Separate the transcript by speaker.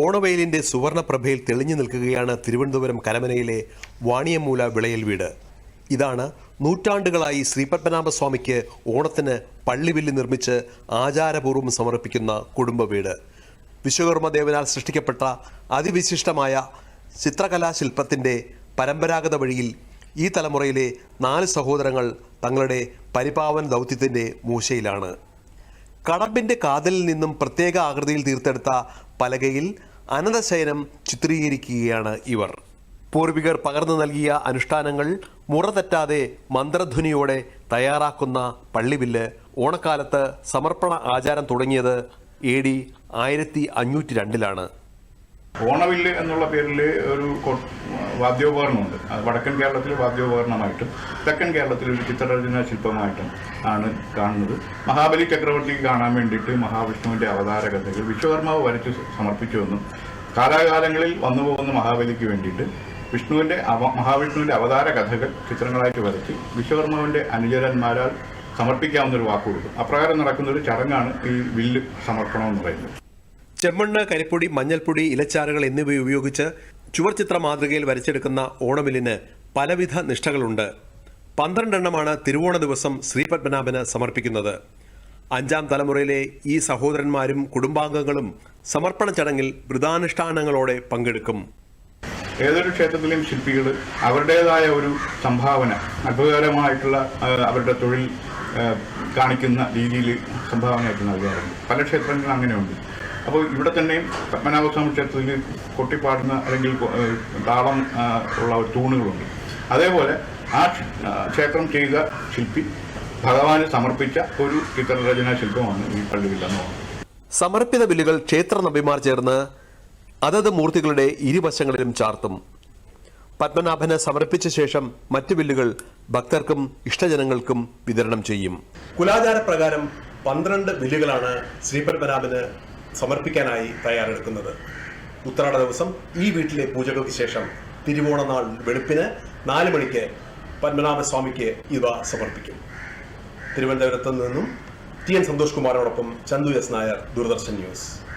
Speaker 1: ഓണവെയിലിന്റെ സുവർണപ്രഭയിൽ തെളിഞ്ഞു നിൽക്കുകയാണ് തിരുവനന്തപുരം കരമനയിലെ വാണിയമൂല വിളയൽ വീട്. ഇതാണ് നൂറ്റാണ്ടുകളായി ശ്രീപത്മനാഭസ്വാമിക്ക് ഓണത്തിന് പള്ളിവില്ല് നിർമ്മിച്ച് ആചാരപൂർവം സമർപ്പിക്കുന്ന കുടുംബ വീട്. വിശ്വകർമ്മ ദേവനാൽ സൃഷ്ടിക്കപ്പെട്ട അതിവിശിഷ്ടമായ ചിത്രകലാശില്പത്തിന്റെ പരമ്പരാഗത വഴിയിൽ ഈ തലമുറയിലെ നാല് സഹോദരങ്ങൾ തങ്ങളുടെ പരിപാവൻ ദൗത്യത്തിന്റെ മൂശയിലാണ്. കടമ്പിന്റെ കാതലിൽ നിന്നും പ്രത്യേക ആകൃതിയിൽ തീർത്തെടുത്ത പലകയിൽ അനന്തശയനം ചിത്രീകരിക്കുകയാണ് ഇവർ. പൂർവികർ പകർന്നു നൽകിയ അനുഷ്ഠാനങ്ങൾ മുറ തെറ്റാതെ മന്ത്രധ്വനിയോടെ തയ്യാറാക്കുന്ന പള്ളിവില്ല് ഓണക്കാലത്ത് സമർപ്പണ ആചാരം തുടങ്ങിയത് എ ഡി ആയിരത്തി അഞ്ഞൂറ്റി രണ്ടിലാണ്.
Speaker 2: ഓണവില്ല് എന്നുള്ള പേരിൽ ഒരു വാദ്യോപകരണമുണ്ട്. അത് വടക്കൻ കേരളത്തിൽ വാദ്യോപകരണമായിട്ടും തെക്കൻ കേരളത്തിൽ ഒരു ചിത്രരചനാ ശില്പമായിട്ടും ആണ് കാണുന്നത്. മഹാബലി ചക്രവർത്തിക്ക് കാണാൻ വേണ്ടിയിട്ട് മഹാവിഷ്ണുവിന്റെ അവതാര കഥകൾ വിശ്വകർമാവ് വരച്ച് സമർപ്പിച്ചുവെന്നും കാലാകാലങ്ങളിൽ വന്നു പോകുന്ന മഹാബലിക്ക് വേണ്ടിയിട്ട് വിഷ്ണുവിന്റെ അവ- മഹാവിഷ്ണുവിന്റെ അവതാര കഥകൾ ചിത്രങ്ങളായിട്ട് വരച്ച് വിശ്വകർമാവിന്റെ അനുചരന്മാരാൽ സമർപ്പിക്കാവുന്ന ഒരു വാക്ക് കൊടുക്കും അപ്രകാരം നടക്കുന്ന ഒരു ചടങ്ങാണ് ഈ വില്ല് സമർപ്പണം എന്ന് പറയുന്നത്.
Speaker 1: ചെമ്മണ്ണ് കരിപ്പൊടി മഞ്ഞൾപ്പൊടി ഇലച്ചാറുകൾ എന്നിവ ഉപയോഗിച്ച് ചുവർചിത്ര മാതൃകയിൽ വരച്ചെടുക്കുന്ന ഓണമില്ലിന് പലവിധ നിഷ്ഠകളുണ്ട്. പന്ത്രണ്ടെണ്ണമാണ് തിരുവോണ ദിവസം ശ്രീപത്മനാഭന് സമർപ്പിക്കുന്നത്. അഞ്ചാം തലമുറയിലെ ഈ സഹോദരന്മാരും കുടുംബാംഗങ്ങളും സമർപ്പണ ചടങ്ങിൽ വ്രതാനുഷ്ഠാനങ്ങളോടെ പങ്കെടുക്കും.
Speaker 2: ഏതൊരു ക്ഷേത്രത്തിലെയും ശില്പികൾ അവരുടേതായ ഒരു സംഭാവന അത്ഭുതകരമായിട്ടുള്ള അവരുടെ തൊഴിൽ കാണിക്കുന്ന രീതിയിൽ സംഭാവനയായിട്ട് നൽകാറുണ്ട്. പല ക്ഷേത്രങ്ങളും അങ്ങനെയുണ്ട്. അപ്പോൾ ഇവിടെ തന്നെയും പത്മനാഭസ്വാമി ക്ഷേത്രത്തിൽ കൊട്ടിപ്പാടുന്ന അല്ലെങ്കിൽ താളം ഉള്ള ഒരു തൂണുകളുണ്ട്. അതേപോലെ ആ ആ, ക്ഷേത്രം ചെയ്ത ശില്പി ഭഗവാന് സമർപ്പിച്ച ഒരു ചിത്രരചനാ ശില്പമാണ് ഈ പള്ളിവില്ലെന്ന് പറയുന്നത്.
Speaker 1: സമർപ്പിത ബില്ലുകൾ ക്ഷേത്ര നമ്പിമാർ ചേർന്ന് അതത് മൂർത്തികളുടെ ഇരുവശങ്ങളിലും ചാർത്തും. പത്മനാഭന് സമർപ്പിച്ച ശേഷം മറ്റു ബില്ലുകൾ ഭക്തർക്കും ഇഷ്ടജനങ്ങൾക്കും വിതരണം ചെയ്യും. കുലാചാരപ്രകാരം പന്ത്രണ്ട് ബില്ലുകളാണ് ശ്രീപത്മനാഭന് സമർപ്പിക്കാനായി തയ്യാറെടുക്കുന്നത്. ഉത്രാട ദിവസം ഈ വീട്ടിലെ പൂജകൾക്ക് ശേഷം തിരുവോണനാൾ വെളുപ്പിന് നാല് മണിക്ക് പത്മനാഭസ്വാമിക്ക് ഇവ സമർപ്പിക്കും. തിരുവനന്തപുരത്ത് നിന്നും ടി എൻ സന്തോഷ് കുമാറിനോടൊപ്പം ചന്തു എസ് നായർ ദൂരദർശൻ ന്യൂസ്.